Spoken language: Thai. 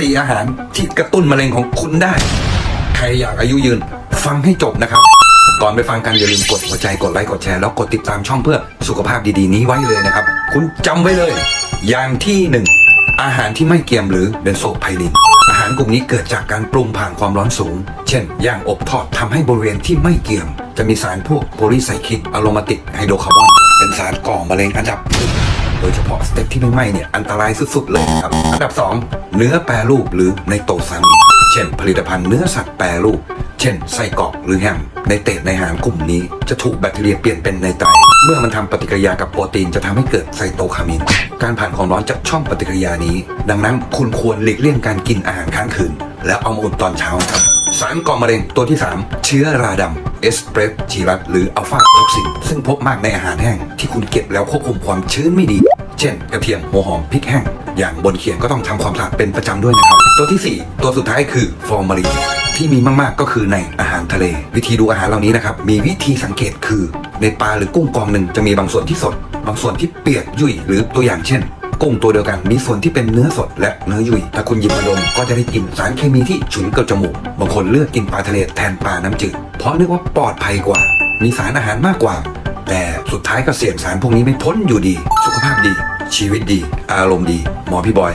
4 อาหารที่กระตุ้นมะเร็งของคุณได้ ใครอยากอายุยืน ฟังให้จบนะครับ ก่อนไปฟังกันอย่าลืมกดหัวใจกดไลค์กดแชร์แล้วกดติดตามช่องเพื่อสุขภาพดีๆ นี้ไว้เลยนะครับ คุณจำไว้เลย อย่างที่หนึ่งอาหารที่ไม่เกรียมหรือเบนโซไพลินอาหารกลุ่มนี้เกิดจากการปรุงผ่านความร้อนสูง เช่น ย่างอบทอดทำให้บริเวณที่ไม่เกรียม จะมีสารพวกโพลีไซคลิกอะโรมาติกไฮโดรคาร์บอน เป็นสารก่อมะเร็งอันดับหนึ่ง โดยเฉพาะสเต็ปที่ไม่ไหม้เนี่ยอันตรายสุดๆเลยครับ อันดับ 2 เนื้อแปรรูปหรือในโตซามิเช่น ผลิตภัณฑ์เนื้อสัตว์แปรรูป เช่นไส้กรอกหรือแฮมในเตดในอาหารกลุ่มนี้จะถูกแบคทีเรียเปลี่ยนเป็นไนไตรเมื่อมันทำปฏิกิริยากับโปรตีนจะทำให้เกิดไซโตคามิน การผ่านความร้อนจากช่องปฏิกิริยานี้ ดังนั้นคุณควรหลีกเลี่ยงการกินอาหารค้างคืน แล้วเอามาอุ่นตอนเช้าครับสารก่อมะเร็งตัวที่ 3 เชื้อราดำ เอสเปรสชีรัสหรืออัลฟาท็อกซินซึ่งพบมากในอาหารแห้ง ที่คุณเก็บแล้วควบคุมความชื้นไม่ดี เช่น กระเทียมหัวหอมพริกแห้ง อย่างบนเขียงก็ต้องทำความสะอาดเป็นประจำด้วยนะครับ ตัวทีสี่ 4 ตัวสุดท้ายคือฟอร์มาลีนที่มีมากๆก็คือในอาหารทะเล วิธีดูอาหารเหล่านี้นะครับมีวิธีสังเกตคือ ในปลาหรือกุ้งกองหนึ่งจะมีบางส่วนที่สด บางส่วนที่เปียกยุ่ยหรือตัวอย่างเช่น กุ้งตัวเดียวกัน มีส่วนที่เป็นเนื้อสดและเนื้อยุ่ยถ้าคุณหยิบมาดมก็จะได้กลิ่นสารเคมีที่ฉุนเกินจมูกบางคนเลือกกินปลาทะเลแทนปลาน้ำจืดเพราะนึกว่าปลอดภัยกว่า มีสารอาหารมากกว่า แต่สุดท้ายก็เสี่ยงสารพวกนี้ไม่พ้นอยู่ดี สุขภาพดี ชีวิตดี อารมณ์ดี หมอพี่บอย